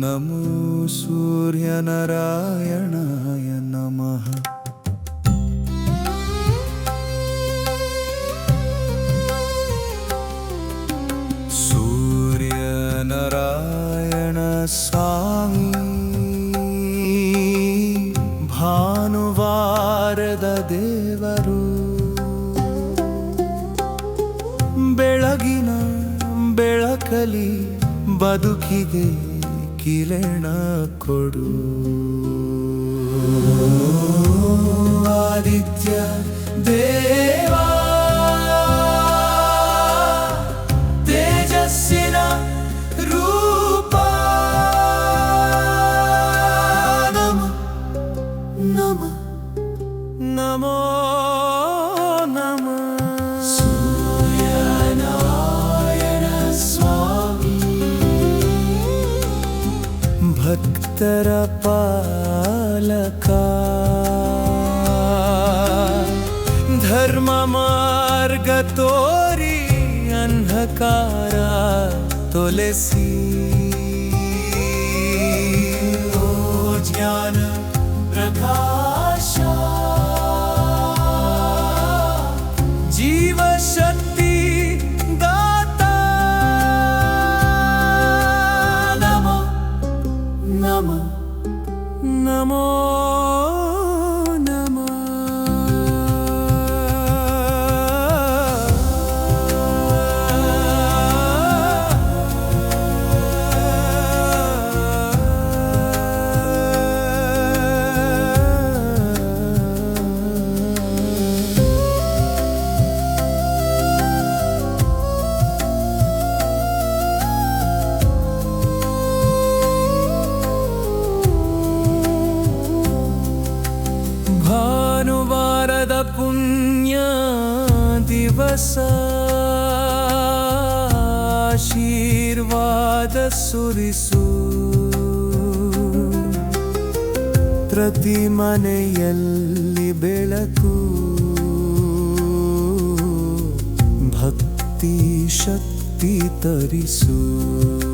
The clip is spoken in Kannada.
ನಮೋ ಸೂರ್ಯನಾರಾಯಣಾಯ ನಮಃ. ಸೂರ್ಯನಾರಾಯಣ ಸ್ವಾಮಿ ಭಾನುವಾರದ ದೇವರು ಬೆಳಗಿನ ಬೆಳಕಲಿ ಬದುಕಿಗೆ ಕಿರಣ ಕೊಡು ಆದಿತ್ಯ ದೇವಾ ತೇಜಸ್ಸಿನ ರೂಪ ನಮ ನಮ ನಮೋ ನಮ ಭಕ್ತರ ಪಾಲಕ ಧರ್ಮ ಮಾರ್ಗ ತೋರಿ ಅಂಧಕಾರ ತೊಲೆಸಿ ಓ ಜ್ಞಾನ ಪ್ರಕಾಶ ದಿವಸ ಆಶೀರ್ವಾದ ಸುರಿಸು. ಪ್ರತಿ ಮನೆಯಲ್ಲಿ ಬೆಳಕು. ಭಕ್ತಿ ಶಕ್ತಿ ತರಿಸು.